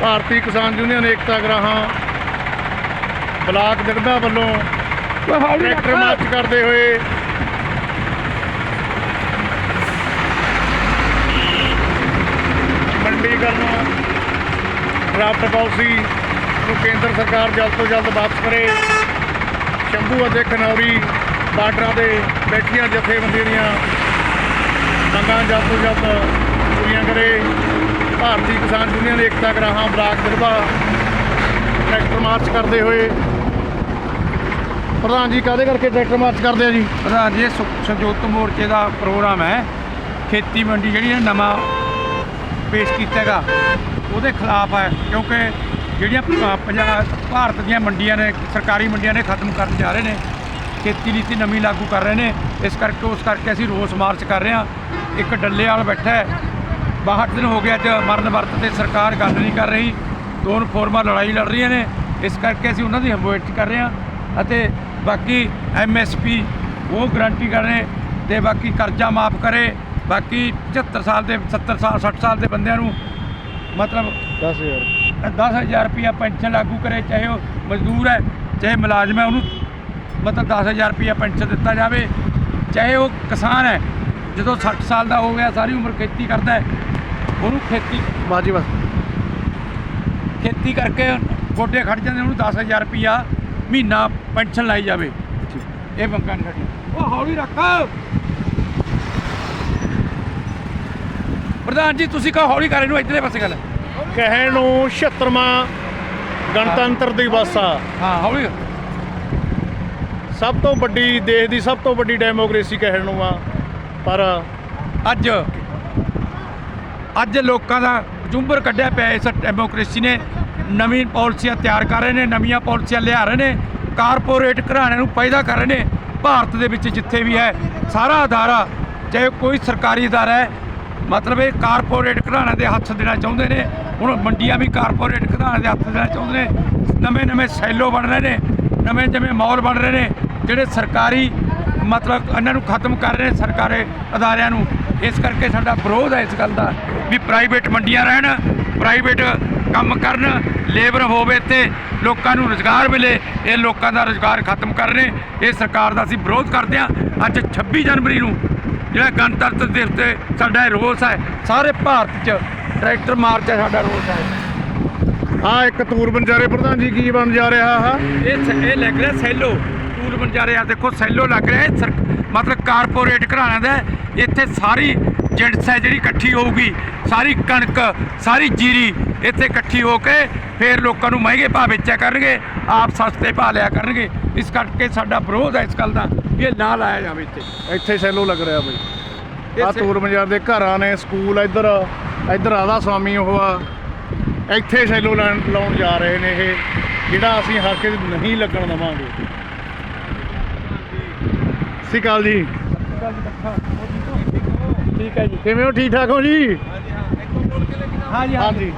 ਭਾਰਤੀ Kisan union Ekta Ugrahan block ਦਿਗਦਾ ਵੱਲੋਂ tractor march ਕਰਦੇ ਹੋਏ ਮੰਡੀਕਰਨ ਡਰਾਫਟ ਪਾਲਿਸੀ ਨੂੰ ਕੇਂਦਰ ਸਰਕਾਰ ਜਲਦ ਤੋਂ ਜਲਦ ਵਾਪਸ ਕਰੇ। ਸ਼ੰਭੂ ਅਤੇ ਖਨੌਰੀ ਬਾਰਡਰਾਂ ਦੇ ਬੈਠੀਆਂ ਜਥੇਬੰਦੀਆਂ ਦੀਆਂ ਮੰਗਾਂ ਜਲਦ ਤੋਂ ਜਲਦ ਪੂਰੀਆਂ ਕਰੇ। Bharti Kisan union Ekta Ugrahan block Dirba tractor march ਕਰਦੇ ਹੋਏ। ਪ੍ਰਧਾਨ ਜੀ, ਕਾਹਦੇ ਕਰਕੇ ਟਰੈਕਟਰ ਮਾਰਚ ਕਰਦੇ ਆ ਜੀ? ਪ੍ਰਧਾਨ ਜੀ, ਇਹ ਸੰਯੁਕਤ ਮੋਰਚੇ ਦਾ ਪ੍ਰੋਗਰਾਮ ਹੈ। ਖੇਤੀ ਮੰਡੀ ਜਿਹੜੀ ਹੈ, ਨਵਾਂ ਪੇਸ਼ ਕੀਤਾ ਹੈਗਾ। ਉਹਦੇ ਖਿਲਾਫ ਹੈ, ਕਿਉਂਕਿ ਜਿਹੜੀਆਂ ਪ- ਪੰਜਾਬ ਭਾਰਤ ਦੀਆਂ ਮੰਡੀਆਂ ਨੇ, ਸਰਕਾਰੀ ਮੰਡੀਆਂ ਨੇ, ਖਤਮ ਕਰਨ ਜਾ ਰਹੇ ਨੇ। ਖੇਤੀ ਨੀਤੀ ਨਵੀਂ ਲਾਗੂ ਕਰ ਰਹੇ ਨੇ। ਇਸ ਕਰਕੇ, ਉਸ ਕਰਕੇ ਅਸੀਂ ਰੋਸ ਮਾਰਚ ਕਰ ਰਹੇ ਹਾਂ। ਇੱਕ ਡੱਲੇ ਵਾਲ ਬੈਠਾ ਹੈ। 62 ਦਿਨ ਹੋ ਗਏ ਅੱਜ ਮਰਨ ਵਰਤ ਤੇ ਸਰਕਾਰ ਗੱਲ ਨਹੀਂ ਕਰ ਰਹੀ। ਦੋਨ ਫੋਰਮਾਂ ਲੜਾਈ ਲੜ ਰਹੀਆਂ ਨੇ। ਇਸ ਕਰਕੇ ਅਸੀਂ ਉਹਨਾਂ ਦੀ ਹਮਾਇਤ ਕਰ ਰਹੇ ਹਾਂ ਅਤੇ ਬਾਕੀ ਐਮਐਸਪੀ ਉਹ ਗਰੰਟੀ ਕਰ ਰਹੇ ਤੇ ਬਾਕੀ ਕਰਜ਼ਾ ਮਾਫ ਕਰੇ। ਬਾਕੀ 75 ਸਾਲ ਦੇ 70 ਸਾਲ 60 ਸਾਲ ਦੇ ਬੰਦਿਆਂ ਨੂੰ ਮਤਲਬ 10000 10000 ਰੁਪਇਆ ਪੈਨਸ਼ਨ ਲਾਗੂ ਕਰੇ ਚਾਹੇ ਉਹ ਮਜ਼ਦੂਰ ਹੈ ਚਾਹੇ ਮੁਲਾਜ਼ਮ ਹੈ ਉਹਨੂੰ ਮਤਲਬ 10000 ਰੁਪਇਆ ਪੈਨਸ਼ਨ ਦਿੱਤਾ ਜਾਵੇ। ਚਾਹੇ ਉਹ ਕਿਸਾਨ ਹੈ ਜਦੋਂ 60 ਸਾਲ ਦਾ ਹੋ ਗਿਆ ਸਾਰੀ ਉਮਰ ਖੇਤੀ ਕਰਦਾ ਹੈ ਉਹਨੂੰ ਖੇਤੀ ਬਾਜੀ ਬਸ। ਖੇਤੀ ਕਰਕੇ ਗੋਡੇ ਖੜ ਜਾਂਦੇ ਉਹਨੂੰ 10000 ਰੁਪਇਆ ਮਹੀਨਾ ਪੈਨਸ਼ਨ ਲਾਈ ਜਾਵੇ। ਇਹ ਮੰਗਾਂ ਸਾਡੀਆਂ ਉਹ ਹੌਲੀ ਰੱਖ। ਪ੍ਰਧਾਨ ਜੀ ਤੁਸੀਂ ਕਹੋ ਹੌਲੀ ਕਰ ਇਹਨੂੰ ਇੱਧਰਲੇ ਪਾਸੇ ਗੱਲ ਕਹਿਣ ਨੂੰ 76ਵਾਂ ਗਣਤੰਤਰ ਦਿਵਸ ਆ। ਹਾਂ ਹੌਲੀ। ਸਭ ਤੋਂ ਵੱਡੀ ਦੇਸ਼ ਦੀ ਸਭ ਤੋਂ ਵੱਡੀ ਡੈਮੋਕ੍ਰੇਸੀ ਕਹਿਣ ਨੂੰ ਆ। ਪਰ ਅੱਜ ਅੱਜ ਲੋਕਾਂ ਦਾ ਜੁੰਬਰ ਕੱਢਿਆ ਪਿਆ ਇਸ ਡੈਮੋਕ੍ਰੇਸੀ ਨੇ। ਨਵੀਂ ਪਾਲਿਸੀਆਂ ਤਿਆਰ ਕਰ ਰਹੇ ਨੇ, ਨਵੀਆਂ ਪਾਲਿਸੀਆਂ ਲਿਆ ਰਹੇ ਨੇ। ਕਾਰਪੋਰੇਟ ਘਰਾਣਿਆਂ ਨੂੰ ਪੈਦਾ ਕਰ ਰਹੇ ਨੇ। ਭਾਰਤ ਦੇ ਵਿੱਚ ਜਿੱਥੇ ਵੀ ਹੈ, ਸਾਰਾ ਅਦਾਰਾ, ਚਾਹੇ ਕੋਈ ਸਰਕਾਰੀ ਅਦਾਰਾ ਹੈ, ਮਤਲਬ ਇਹ ਕਾਰਪੋਰੇਟ ਘਰਾਣਿਆਂ ਦੇ ਹੱਥ ਦੇਣਾ ਚਾਹੁੰਦੇ ਨੇ। ਹੁਣ ਮੰਡੀਆਂ ਵੀ ਕਾਰਪੋਰੇਟ ਘਰਾਣਿਆਂ ਦੇ ਹੱਥ ਦੇਣਾ ਚਾਹੁੰਦੇ ਨੇ। ਨਵੇਂ ਨਵੇਂ ਸੈਲੋ ਬਣ ਰਹੇ ਨੇ ਨਵੇਂ ਜਿਵੇਂ ਮਾਲ ਬਣ ਰਹੇ ਨੇ। ਜਿਹੜੇ ਸਰਕਾਰੀ ਮਤਲਬ ਇਹਨਾਂ ਨੂੰ ਖਤਮ ਕਰ ਰਹੇ ਸਰਕਾਰੀ ਅਦਾਰਿਆਂ ਨੂੰ। ਇਸ ਕਰਕੇ ਸਾਡਾ ਵਿਰੋਧ ਹੈ ਇਸ ਗੱਲ ਦਾ ਵੀ ਪ੍ਰਾਈਵੇਟ ਮੰਡੀਆਂ ਰਹਿਣ ਪ੍ਰਾਈਵੇਟ ਕੰਮ ਕਰਨ ਲੇਬਰ ਹੋਵੇ ਤੇ ਲੋਕਾਂ ਨੂੰ ਰੁਜ਼ਗਾਰ ਮਿਲੇ ਇਹ ਲੋਕਾਂ ਦਾ ਰੁਜ਼ਗਾਰ ਖਤਮ ਕਰ ਰਹੇ। ਇਹ ਸਰਕਾਰ ਦਾ ਅਸੀਂ ਵਿਰੋਧ ਕਰਦੇ ਹਾਂ। ਅੱਜ 26 ਜਨਵਰੀ ਨੂੰ ਜਿਹੜਾ ਗਣਤੰਤਰ ਦਿਵਸ ਤੇ ਸਾਡਾ ਰੋਸ ਹੈ ਸਾਰੇ ਭਾਰਤ 'ਚ ਟਰੈਕਟਰ ਮਾਰਚ ਹੈ ਸਾਡਾ ਰੋਸ ਹੈ। ਆ ਇੱਕ ਤੂਰ ਬੰਜਾਰੇ ਪ੍ਰਧਾਨ ਜੀ ਕੀ ਬਣ ਜਾ ਰਿਹਾ ਆ ਇਹ ਇਹ ਲੱਗ ਰਿਹਾ ਸੈਲੋ। ਟੂਲ ਬੰਜਾਰੇ ਆ ਦੇਖੋ ਸੈਲੋ ਲੱਗ ਰਿਹਾ। ਸਰ- ਮਤਲਬ ਕਾਰਪੋਰੇਟ ਘਰਾਣਿਆਂ ਦਾ ਹੈ। ਇੱਥੇ ਸਾਰੀ ਜਿਣਸ ਹੈ ਜਿਹੜੀ ਇਕੱਠੀ ਹੋਊਗੀ। ਸਾਰੀ ਕਣਕ ਸਾਰੀ ਜੀਰੀ ਇੱਥੇ ਇਕੱਠੀ ਹੋ ਕੇ ਫੇਰ ਲੋਕਾਂ ਨੂੰ ਮਹਿੰਗੇ ਭਾਅ ਵੇਚਿਆ ਕਰਨਗੇ ਆਪ ਸਸਤੇ ਭਾਅ ਲਿਆ ਕਰਨਗੇ। ਇਸ ਕਰਕੇ ਸਾਡਾ ਵਿਰੋਧ ਹੈ ਇਸ ਗੱਲ ਦਾ ਇਹ ਨਾ ਲਾਇਆ ਜਾਵੇ ਇੱਥੇ। ਇੱਥੇ ਸੈਲੋ ਲੱਗ ਰਿਹਾ ਬਈ। ਆ ਤੂਰ ਬੰਜਾਰ ਦੇ ਘਰਾਂ ਨੇ ਸਕੂਲ ਇੱਧਰ ਇੱਧਰ ਰਾਧਾ ਸਵਾਮੀ ਉਹ ਆ। ਇੱਥੇ ਸੈਲੋ ਲਾਉਣ ਜਾ ਰਹੇ ਨੇ ਇਹ। ਜਿਹੜਾ ਅਸੀਂ ਹੱਕ ਨਹੀਂ ਲੱਗਣ ਦਵਾਂਗੇ। ਸਤਿ ਸ਼੍ਰੀ ਅਕਾਲ ਜੀ। ਠੀਕ ਹੈ ਜੀ। ਕਿਵੇਂ ਹੋ? ਠੀਕ ਠਾਕ ਹੋ ਜੀ? ਹਾਂਜੀ ਹਾਂਜੀ।